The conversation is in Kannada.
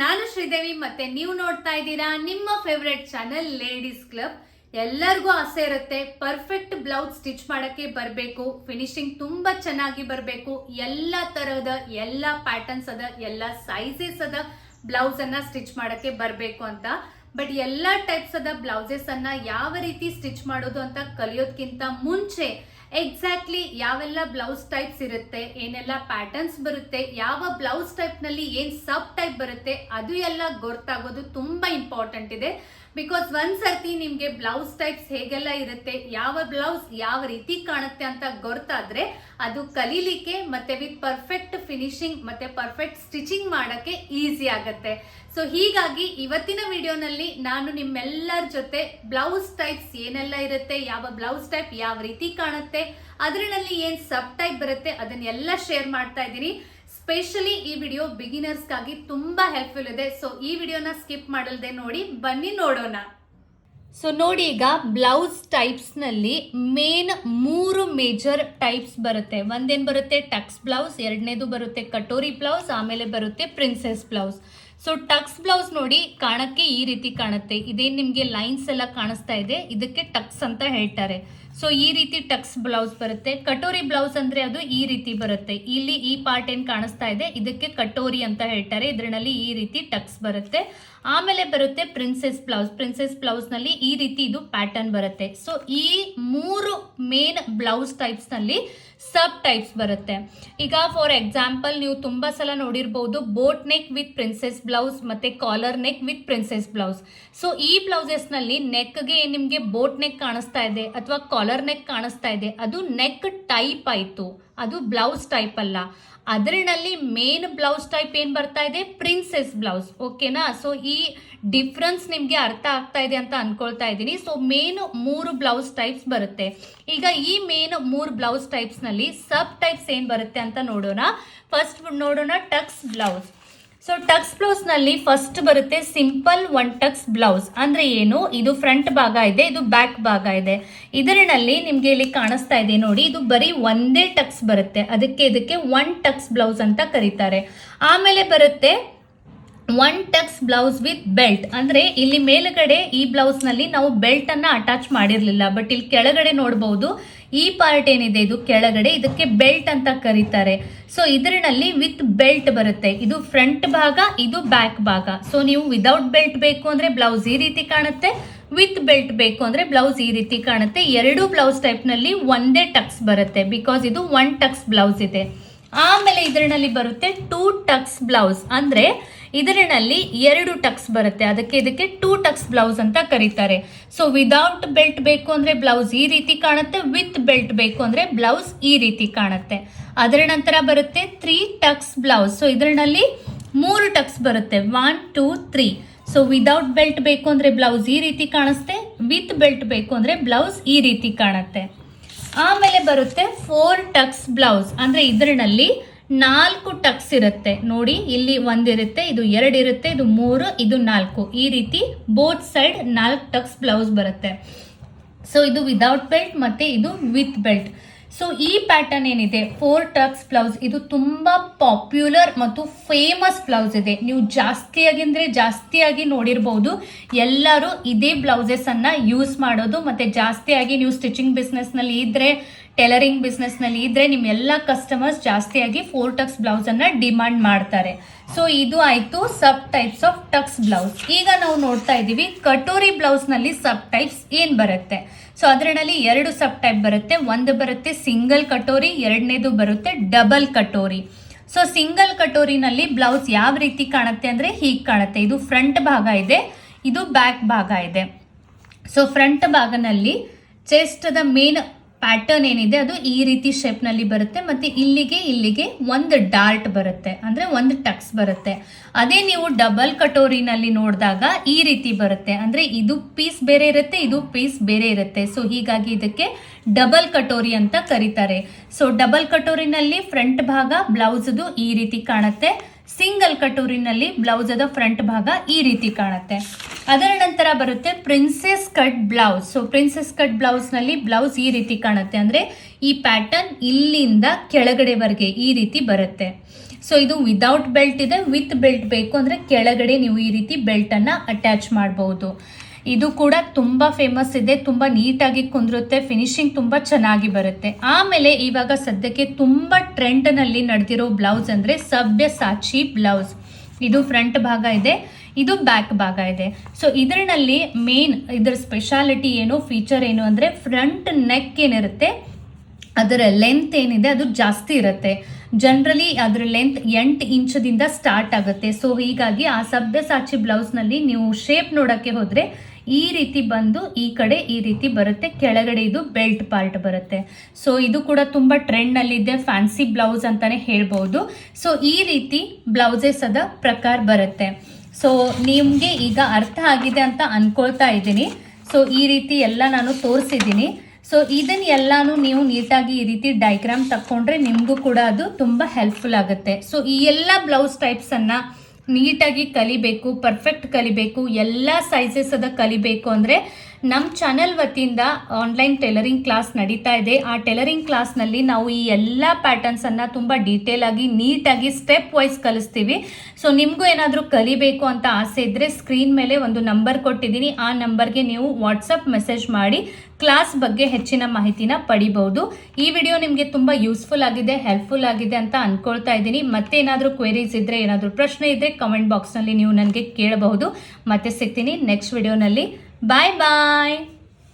ನಾನು ಶ್ರೀದೇವಿ ಮತ್ತೆ ನೀವು ನೋಡ್ತಾ ಇದ್ದೀರಾ ನಿಮ್ಮ ಫೇವ್ರೆಟ್ ಚಾನಲ್ ಲೇಡೀಸ್ ಕ್ಲಬ್ ಎಲ್ಲರಿಗೂ ಆಸೆ ಇರುತ್ತೆ ಪರ್ಫೆಕ್ಟ್ ಬ್ಲೌಸ್ ಸ್ಟಿಚ್ ಮಾಡಕ್ಕೆ ಬರಬೇಕು. ಫಿನಿಶಿಂಗ್ ತುಂಬಾ ಚೆನ್ನಾಗಿ ಬರಬೇಕು. ಎಲ್ಲ ತರಹದ ಎಲ್ಲ ಪ್ಯಾಟರ್ನ್ಸ್ ಅದ, ಎಲ್ಲ ಸೈಜಸ್ ಅದ ಬ್ಲೌಸ್ ಅನ್ನ ಸ್ಟಿಚ್ ಮಾಡಕ್ಕೆ ಬರಬೇಕು ಅಂತ. ಬಟ್ ಎಲ್ಲ ಟೈಪ್ಸ್ ಅದ ಬ್ಲೌಸಸ್ ಅನ್ನ ಯಾವ ರೀತಿ ಸ್ಟಿಚ್ ಮಾಡೋದು ಅಂತ ಕಲಿಯೋದ್ಕಿಂತ ಮುಂಚೆ ಎಕ್ಸಾಕ್ಟ್ಲಿ ಯಾವೆಲ್ಲ ಬ್ಲೌಸ್ ಟೈಪ್ಸ್ ಇರುತ್ತೆ, ಏನೆಲ್ಲ ಪ್ಯಾಟರ್ನ್ಸ್ ಬರುತ್ತೆ, ಯಾವ ಬ್ಲೌಸ್ ಟೈಪ್ನಲ್ಲಿ ಏನ್ ಸಬ್ ಟೈಪ್ ಬರುತ್ತೆ, ಅದು ಎಲ್ಲ ಗೊತ್ತಾಗೋದು ತುಂಬಾ ಇಂಪಾರ್ಟೆಂಟ್ ಇದೆ. ಬಿಕಾಸ್ ಒಂದ್ ಸರ್ತಿ ನಿಮ್ಗೆ ಬ್ಲೌಸ್ ಟೈಪ್ಸ್ ಹೇಗೆಲ್ಲ ಇರುತ್ತೆ, ಯಾವ ಬ್ಲೌಸ್ ಯಾವ ರೀತಿ ಕಾಣುತ್ತೆ ಅಂತ ಗೊತ್ತಾದ್ರೆ ಅದು ಕಲೀಲಿಕ್ಕೆ ಮತ್ತೆ ವಿತ್ ಪರ್ಫೆಕ್ಟ್ ಫಿನಿಶಿಂಗ್ ಮತ್ತೆ ಪರ್ಫೆಕ್ಟ್ ಸ್ಟಿಚಿಂಗ್ ಮಾಡಕ್ಕೆ ಈಸಿ ಆಗತ್ತೆ. ಸೊ ಹೀಗಾಗಿ ಇವತ್ತಿನ ವಿಡಿಯೋನಲ್ಲಿ ನಾನು ನಿಮ್ಮೆಲ್ಲರ ಜೊತೆ ಬ್ಲೌಸ್ ಟೈಪ್ಸ್ ಏನೆಲ್ಲ ಇರುತ್ತೆ, ಯಾವ ಬ್ಲೌಸ್ ಟೈಪ್ ಯಾವ ರೀತಿ ಕಾಣುತ್ತೆ, ಅದರಲ್ಲಿ ಏನ್ ಸಬ್ ಟೈಪ್ ಬರುತ್ತೆ ಅದನ್ನೆಲ್ಲ ಶೇರ್ ಮಾಡ್ತಾ ಇದ್ದೀನಿ. ಸ್ಪೆಷಲಿ ಈ ವಿಡಿಯೋ ಬಿಗಿನರ್ಸ್ಗಾಗಿ ತುಂಬಾ ಹೆಲ್ಪ್ಫುಲ್ ಇದೆ. ಸೊ ಈ ವಿಡಿಯೋನ ಸ್ಕಿಪ್ ಮಾಡಲ್ದೆ ನೋಡಿ, ಬನ್ನಿ ನೋಡೋಣ. ಸೊ ನೋಡಿ ಈಗ ಬ್ಲೌಸ್ ಟೈಪ್ಸ್ನಲ್ಲಿ ಮೇನ್ ಮೂರು ಮೇಜರ್ ಟೈಪ್ಸ್ ಬರುತ್ತೆ. ಒಂದೇನ್ ಬರುತ್ತೆ? ಟಕ್ಸ್ ಬ್ಲೌಸ್ ಎರಡನೇದು ಬರುತ್ತೆ ಕಟೋರಿ ಬ್ಲೌಸ್ ಆಮೇಲೆ ಬರುತ್ತೆ princess blouse so tucks blouse ನೋಡಿ ಕಾಣಕ್ಕೆ ಈ ರೀತಿ ಕಾಣುತ್ತೆ. ಇದೇನ್ ನಿಮಗೆ ಲೈನ್ಸ್ ಎಲ್ಲ ಕಾಣಿಸ್ತಾ ಇದೆ. ಇದಕ್ಕೆ ಟಕ್ಸ್ ಅಂತ ಹೇಳ್ತಾರೆ. ಸೊ ಈ ರೀತಿ ಟಕ್ಸ್ ಬ್ಲೌಸ್ ಬರುತ್ತೆ. ಕಟೋರಿ ಬ್ಲೌಸ್ ಅಂದ್ರೆ ಅದು ಈ ರೀತಿ ಬರುತ್ತೆ. ಇಲ್ಲಿ ಈ ಪಾರ್ಟ್ ಏನ್ ಕಾಣಿಸ್ತಾ ಇದೆ? ಇದಕ್ಕೆ ಕಟೋರಿ ಅಂತ ಹೇಳ್ತಾರೆ. ಇದರಲ್ಲಿ ಈ ರೀತಿ ಟಕ್ಸ್ ಬರುತ್ತೆ. ಆಮೇಲೆ ಬರುತ್ತೆ ಪ್ರಿನ್ಸೆಸ್ ಬ್ಲೌಸ್. ಪ್ರಿನ್ಸೆಸ್ ಬ್ಲೌಸ್ನಲ್ಲಿ ಈ ರೀತಿ ಇದು ಪ್ಯಾಟರ್ನ್ ಬರುತ್ತೆ. ಸೊ ಈ ಮೂರು ಮೇನ್ ಬ್ಲೌಸ್ ಟೈಪ್ಸ್ನಲ್ಲಿ ಸಬ್ ಟೈಪ್ಸ್ ಬರುತ್ತೆ. ಈಗ ಫಾರ್ ಎಕ್ಸಾಂಪಲ್ ನೀವು ತುಂಬಾ ಸಲ ನೋಡಿರ್ಬೋದು boat neck with princess blouse ಮತ್ತೆ collar neck with princess blouse so ಈ ಬ್ಲೌಸಸ್ನಲ್ಲಿ ನೆಕ್ಗೆ ನಿಮ್ಗೆ ಬೋಟ್ ನೆಕ್ ಕಾಣಿಸ್ತಾ ಇದೆ ಅಥವಾ ಕಾಲರ್ ನೆಕ್ ಕಾಣಿಸ್ತಾ ಇದೆ. ಅದು ನೆಕ್ ಟೈಪ್ ಆಯ್ತು. ಅದು ಬ್ಲೌಸ್ ಟೈಪ್ ಅಲ್ಲ. ಅದರಲ್ಲಿ ಮೇನ್ ಬ್ಲೌಸ್ ಟೈಪ್ ಏನ್ ಬರ್ತಾ ಇದೆ? ಪ್ರಿನ್ಸೆಸ್ ಬ್ಲೌಸ್ ಓಕೆನಾ ಸೊ ಈ ಡಿಫ್ರೆನ್ಸ್ ನಿಮಗೆ ಅರ್ಥ ಆಗ್ತಾ ಇದೆ ಅಂತ ಅನ್ಕೊಳ್ತಾ ಇದ್ದೀನಿ. ಸೊ ಮೇನ್ ಮೂರು ಬ್ಲೌಸ್ ಟೈಪ್ಸ್ ಬರುತ್ತೆ. ಈಗ ಈ ಮೇನ್ ಮೂರು ಬ್ಲೌಸ್ ಟೈಪ್ಸ್ನಲ್ಲಿ ಸಬ್ ಟೈಪ್ಸ್ ಏನ್ ಬರುತ್ತೆ ಅಂತ ನೋಡೋಣ. ಫಸ್ಟ್ ನೋಡೋಣ ಟಕ್ಸ್ ಬ್ಲೌಸ್ ಸೊ ಟಕ್ಸ್ ಬ್ಲೌಸ್ನಲ್ಲಿ ಫಸ್ಟ್ ಬರುತ್ತೆ ಸಿಂಪಲ್ ಒನ್ ಟಕ್ಸ್ ಬ್ಲೌಸ್ ಅಂದ್ರೆ ಏನು? ಇದು ಫ್ರಂಟ್ ಭಾಗ ಇದೆ, ಇದು ಬ್ಯಾಕ್ ಭಾಗ ಇದೆ. ಇದರಲ್ಲಿ ನಿಮಗೆ ಇಲ್ಲಿ ಕಾಣಿಸ್ತಾ ಇದೆ ನೋಡಿ, ಇದು ಬರೀ ಒಂದೇ ಟಕ್ಸ್ ಬರುತ್ತೆ. ಅದಕ್ಕೆ ಇದಕ್ಕೆ ಒನ್ ಟಕ್ಸ್ ಬ್ಲೌಸ್ ಅಂತ ಕರೀತಾರೆ. ಆಮೇಲೆ ಬರುತ್ತೆ one tucks blouse with belt ಅಂದ್ರೆ ಇಲ್ಲಿ ಮೇಲುಗಡೆ ಈ ಬ್ಲೌಸ್ನಲ್ಲಿ ನಾವು ಬೆಲ್ಟನ್ನು ಅಟ್ಯಾಚ್ ಮಾಡಿರಲಿಲ್ಲ ಬಟ್ ಇಲ್ಲಿ ಕೆಳಗಡೆ ನೋಡಬಹುದು ಈ ಪಾರ್ಟ್ ಏನಿದೆ? ಇದು ಕೆಳಗಡೆ, ಇದಕ್ಕೆ ಬೆಲ್ಟ್ ಅಂತ ಕರೀತಾರೆ. ಸೊ ಇದರಲ್ಲಿ ವಿತ್ ಬೆಲ್ಟ್ ಬರುತ್ತೆ. ಇದು ಫ್ರಂಟ್ ಭಾಗ, ಇದು ಬ್ಯಾಕ್ ಭಾಗ. ಸೊ ನೀವು ವಿದೌಟ್ ಬೆಲ್ಟ್ ಬೇಕು ಅಂದ್ರೆ ಬ್ಲೌಸ್ ಈ ರೀತಿ ಕಾಣುತ್ತೆ. ವಿತ್ ಬೆಲ್ಟ್ ಬೇಕು ಅಂದ್ರೆ ಬ್ಲೌಸ್ ಈ ರೀತಿ ಕಾಣುತ್ತೆ. ಎರಡು ಬ್ಲೌಸ್ ಟೈಪ್ನಲ್ಲಿ ಒಂದೇ ಟಕ್ಸ್ ಬರುತ್ತೆ. ಬಿಕಾಸ್ ಇದು ಒನ್ ಟಕ್ಸ್ ಬ್ಲೌಸ್ ಇದೆ. ಆಮೇಲೆ ಇದರಲ್ಲಿ ಬರುತ್ತೆ ಟೂ ಟಕ್ಸ್ ಬ್ಲೌಸ್ ಅಂದ್ರೆ ಇದರಲ್ಲಿ ಎರಡು ಟಕ್ಸ್ ಬರುತ್ತೆ. ಅದಕ್ಕೆ ಇದಕ್ಕೆ ಟೂ ಟಕ್ಸ್ ಬ್ಲೌಸ್ ಅಂತ ಕರೀತಾರೆ. ಸೊ ವಿದೌಟ್ ಬೆಲ್ಟ್ ಬೇಕು ಅಂದ್ರೆ ಬ್ಲೌಸ್ ಈ ರೀತಿ ಕಾಣುತ್ತೆ ವಿತ್ ಬೆಲ್ಟ್ ಬೇಕು ಅಂದ್ರೆ ಬ್ಲೌಸ್ ಈ ರೀತಿ ಕಾಣುತ್ತೆ. ಅದರ ನಂತರ ಬರುತ್ತೆ ತ್ರೀ ಟಕ್ಸ್ ಬ್ಲೌಸ್ ಸೊ ಇದರಲ್ಲಿ ಮೂರು ಟಕ್ಸ್ ಬರುತ್ತೆ. One two three so without belt ಬೇಕು ಅಂದ್ರೆ ಬ್ಲೌಸ್ ಈ ರೀತಿ ಕಾಣಿಸುತ್ತೆ ವಿತ್ ಬೆಲ್ಟ್ ಬೇಕು ಅಂದ್ರೆ ಬ್ಲೌಸ್ ಈ ರೀತಿ ಕಾಣುತ್ತೆ. ಆಮೇಲೆ ಬರುತ್ತೆ ಫೋರ್ ಟಕ್ಸ್ ಬ್ಲೌಸ್ ಅಂದ್ರೆ ಇದರಲ್ಲಿ ನಾಲ್ಕು ಟಕ್ಸ್ ಇರುತ್ತೆ. ನೋಡಿ, ಇಲ್ಲಿ ಒಂದಿರುತ್ತೆ ಇದು ಎರಡು ಇರುತ್ತೆ, ಇದು ಮೂರು, ಇದು ನಾಲ್ಕು. ಈ ರೀತಿ ಬೋತ್ ಸೈಡ್ ನಾಲ್ಕು ಟಕ್ಸ್ ಬ್ಲೌಸ್ ಬರುತ್ತೆ. ಸೊ ಇದು ವಿದೌಟ್ ಬೆಲ್ಟ್ ಮತ್ತೆ ಇದು ವಿತ್ ಬೆಲ್ಟ್ ಸೊ ಈ ಪ್ಯಾಟರ್ನ್ ಏನಿದೆ? ಫೋರ್ ಟಕ್ಸ್ ಬ್ಲೌಸ್ ಇದು ತುಂಬಾ ಪಾಪ್ಯುಲರ್ ಮತ್ತು ಫೇಮಸ್ ಬ್ಲೌಸ್ ಇದೆ. ನೀವು ಜಾಸ್ತಿಯಾಗಿ ಅಂದ್ರೆ ಜಾಸ್ತಿಯಾಗಿ ನೋಡಿರ್ಬೋದು. ಎಲ್ಲರೂ ಇದೇ ಬ್ಲೌಸಸ್ ಅನ್ನ ಯೂಸ್ ಮಾಡೋದು. ಮತ್ತೆ ಜಾಸ್ತಿಯಾಗಿ ನೀವು ಸ್ಟಿಚಿಂಗ್ ಬಿಸ್ನೆಸ್ನಲ್ಲಿ ಇದ್ರೆ ಟೈಲರಿಂಗ್ ಬಿಸ್ನೆಸ್ನಲ್ಲಿ ನಲ್ಲಿ ಇದ್ರೆ ನಿಮ್ ಎಲ್ಲ ಕಸ್ಟಮರ್ಸ್ ಜಾಸ್ತಿಯಾಗಿ ಫೋರ್ ಟಕ್ಸ್ ಬ್ಲೌಸ್ ಅನ್ನ ಡಿಮಾಂಡ್ ಮಾಡ್ತಾರೆ. ಸೊ ಇದು ಆಯ್ತು sub types of tucks blouse ಈಗ ನಾವು ನೋಡ್ತಾ ಇದೀವಿ ಕಟೋರಿ ಬ್ಲೌಸ್ನಲ್ಲಿ ಸಬ್ ಟೈಪ್ಸ್ ಏನ್ ಬರುತ್ತೆ? ಸೊ ಅದರಲ್ಲಿ ಎರಡು ಸಬ್ ಟೈಪ್ ಬರುತ್ತೆ. ಒಂದು ಬರುತ್ತೆ ಸಿಂಗಲ್ ಕಟೋರಿ, ಎರಡನೇದು ಬರುತ್ತೆ ಡಬಲ್ ಕಟೋರಿ. ಸೊ ಸಿಂಗಲ್ ಕಟೋರಿನಲ್ಲಿ ಬ್ಲೌಸ್ ಯಾವ ರೀತಿ ಕಾಣುತ್ತೆ ಅಂದ್ರೆ ಹೀಗೆ ಕಾಣುತ್ತೆ. ಇದು ಫ್ರಂಟ್ ಭಾಗ ಇದೆ, ಇದು ಬ್ಯಾಕ್ ಭಾಗ ಇದೆ. ಸೊ ಫ್ರಂಟ್ ಭಾಗನಲ್ಲಿ ಚೆಸ್ಟ್ದ ಮೇನ್ ಪ್ಯಾಟರ್ನ್ ಏನಿದೆ ಅದು ಈ ರೀತಿ ಶೇಪ್ನಲ್ಲಿ ಬರುತ್ತೆ ಮತ್ತೆ ಇಲ್ಲಿಗೆ ಇಲ್ಲಿಗೆ ಒಂದು ಡಾರ್ಟ್ ಬರುತ್ತೆ. ಅಂದ್ರೆ ಒಂದು ಟಕ್ಸ್ ಬರುತ್ತೆ. ಅದೇ ನೀವು ಡಬಲ್ ಕಟೋರಿನಲ್ಲಿ ನೋಡಿದಾಗ ಈ ರೀತಿ ಬರುತ್ತೆ. ಅಂದ್ರೆ ಇದು ಪೀಸ್ ಬೇರೆ ಇರುತ್ತೆ, ಇದು ಪೀಸ್ ಬೇರೆ ಇರುತ್ತೆ. ಸೊ ಹೀಗಾಗಿ ಇದಕ್ಕೆ ಡಬಲ್ ಕಟೋರಿ ಅಂತ ಕರೀತಾರೆ. ಸೊ ಡಬಲ್ ಕಟೋರಿನಲ್ಲಿ ಫ್ರಂಟ್ ಭಾಗ ಬ್ಲೌಸ್ದು ಈ ರೀತಿ ಕಾಣುತ್ತೆ. ಸಿಂಗಲ್ ಕಟೋರಿನಲ್ಲಿ ಬ್ಲೌಸದ ಫ್ರಂಟ್ ಭಾಗ ಈ ರೀತಿ ಕಾಣುತ್ತೆ. ಅದರ ನಂತರ ಬರುತ್ತೆ princess cut blouse so princess cut ಬ್ಲೌಸ್ನಲ್ಲಿ blouse ಈ ರೀತಿ ಕಾಣುತ್ತೆ ಅಂದ್ರೆ ಈ ಪ್ಯಾಟರ್ನ್ ಇಲ್ಲಿಂದ ಕೆಳಗಡೆವರೆಗೆ ಈ ರೀತಿ ಬರುತ್ತೆ. ಸೊ ಇದು ವಿದೌಟ್ ಬೆಲ್ಟ್ ಇದೆ. ವಿತ್ ಬೆಲ್ಟ್ ಬೇಕು ಅಂದರೆ ಕೆಳಗಡೆ ನೀವು ಈ ರೀತಿ ಬೆಲ್ಟನ್ನು ಅಟ್ಯಾಚ್ ಮಾಡಬಹುದು ಇದು ಕೂಡ ತುಂಬ ಫೇಮಸ್ ಇದೆ. ತುಂಬ ನೀಟಾಗಿ ಕುಂದಿರುತ್ತೆ. ಫಿನಿಶಿಂಗ್ ತುಂಬ ಚೆನ್ನಾಗಿ ಬರುತ್ತೆ. ಆಮೇಲೆ ಇವಾಗ ಸದ್ಯಕ್ಕೆ ತುಂಬ ಟ್ರೆಂಡ್ನಲ್ಲಿ ನಡೆದಿರೋ ಬ್ಲೌಸ್ ಅಂದರೆ ಸಭ್ಯಸಾಚಿ ಬ್ಲೌಸ್ ಇದು ಫ್ರಂಟ್ ಭಾಗ ಇದೆ, ಇದು ಬ್ಯಾಕ್ ಭಾಗ ಇದೆ. ಸೊ ಇದರಲ್ಲಿ ಮೇನ್ ಇದರ ಸ್ಪೆಷಾಲಿಟಿ ಏನು ಫೀಚರ್ ಏನು ಅಂದರೆ ಫ್ರಂಟ್ ನೆಕ್ ಏನಿರುತ್ತೆ, ಅದರ ಲೆಂತ್ ಏನಿದೆ, ಅದು ಜಾಸ್ತಿ ಇರುತ್ತೆ. ಜನರಲಿ ಅದರ ಲೆಂತ್ ಎಂಟು ಇಂಚದಿಂದ ಸ್ಟಾರ್ಟ್ ಆಗುತ್ತೆ. ಸೊ ಹೀಗಾಗಿ ಆ ಸಭ್ಯಸಾಚಿ ಬ್ಲೌಸ್ನಲ್ಲಿ ನೀವು ಶೇಪ್ ನೋಡೋಕ್ಕೆ ಹೋದರೆ ಈ ರೀತಿ ಬಂದು ಈ ಕಡೆ ಈ ರೀತಿ ಬರುತ್ತೆ. ಕೆಳಗಡೆ ಇದು ಬೆಲ್ಟ್ ಪಾರ್ಟ್ ಬರುತ್ತೆ. ಸೊ ಇದು ಕೂಡ ತುಂಬ ಟ್ರೆಂಡ್ನಲ್ಲಿದೆ ಫ್ಯಾನ್ಸಿ ಬ್ಲೌಸ್ ಅಂತಾನೆ ಹೇಳ್ಬೋದು. ಸೊ ಈ ರೀತಿ ಬ್ಲೌಸಸ್ ಅದ ಪ್ರಕಾರ ಬರುತ್ತೆ. ಸೊ ನಿಮಗೆ ಈಗ ಅರ್ಥ ಆಗಿದೆ ಅಂತ ಅನ್ಕೊಳ್ತಾ ಇದ್ದೀನಿ. ಸೊ ಈ ರೀತಿ ಎಲ್ಲ ನಾನು ತೋರಿಸಿದ್ದೀನಿ. ಸೊ ಇದನ್ನ ಎಲ್ಲಾನು ನೀವು ನೀಟಾಗಿ ಈ ರೀತಿ ಡೈಗ್ರಾಮ್ ತಕ್ಕೊಂಡ್ರೆ ನಿಮಗೂ ಕೂಡ ಅದು ತುಂಬ ಹೆಲ್ಪ್ಫುಲ್ ಆಗುತ್ತೆ. ಸೊ ಈ ಎಲ್ಲ ಬ್ಲೌಸ್ ಟೈಪ್ಸನ್ನು ನೀಟಾಗಿ ಕಲಿಬೇಕು ಪರ್ಫೆಕ್ಟ್ ಕಲಿಬೇಕು ಎಲ್ಲ ಸೈಜಸ್ ಅದ ಕಲಿಬೇಕು ಅಂದರೆ ನಮ್ಮ ಚಾನೆಲ್ ವತಿಯಿಂದ ಆನ್ಲೈನ್ ಟೈಲರಿಂಗ್ ಕ್ಲಾಸ್ ನಡೀತಾ ಇದೆ. ಆ ಟೈಲರಿಂಗ್ ಕ್ಲಾಸ್ನಲ್ಲಿ ನಾವು ಈ ಎಲ್ಲ ಪ್ಯಾಟರ್ನ್ಸನ್ನು ತುಂಬ ಡೀಟೇಲ್ ಆಗಿ ನೀಟಾಗಿ ಸ್ಟೆಪ್ ವೈಸ್ ಕಲಿಸ್ತೀವಿ. ಸೊ ನಿಮಗೂ ಏನಾದರೂ ಕಲಿಬೇಕು ಅಂತ ಆಸೆ ಇದ್ದರೆ ಸ್ಕ್ರೀನ್ ಮೇಲೆ ಒಂದು ನಂಬರ್ ಕೊಟ್ಟಿದ್ದೀನಿ. ಆ ನಂಬರ್ಗೆ ನೀವು ವಾಟ್ಸಪ್ ಮೆಸೇಜ್ ಮಾಡಿ ಕ್ಲಾಸ್ ಬಗ್ಗೆ ಹೆಚ್ಚಿನ ಮಾಹಿತಿನ ಪಡಿಬಹುದು. ಈ ವಿಡಿಯೋ ನಿಮಗೆ ತುಂಬ ಯೂಸ್ಫುಲ್ ಆಗಿದೆ ಹೆಲ್ಪ್ಫುಲ್ ಆಗಿದೆ ಅಂತ ಅನ್ಕೊಳ್ತಾ ಇದ್ದೀನಿ. ಮತ್ತೆ ಏನಾದರೂ ಕ್ವೆರೀಸ್ ಇದ್ದರೆ ಏನಾದರೂ ಪ್ರಶ್ನೆ ಇದ್ದರೆ ಕಮೆಂಟ್ ಬಾಕ್ಸ್ನಲ್ಲಿ ನೀವು ನನಗೆ ಕೇಳಬಹುದು. ಮತ್ತೆ ಸಿಗ್ತೀನಿ ನೆಕ್ಸ್ಟ್ ವಿಡಿಯೋನಲ್ಲಿ Bye-bye!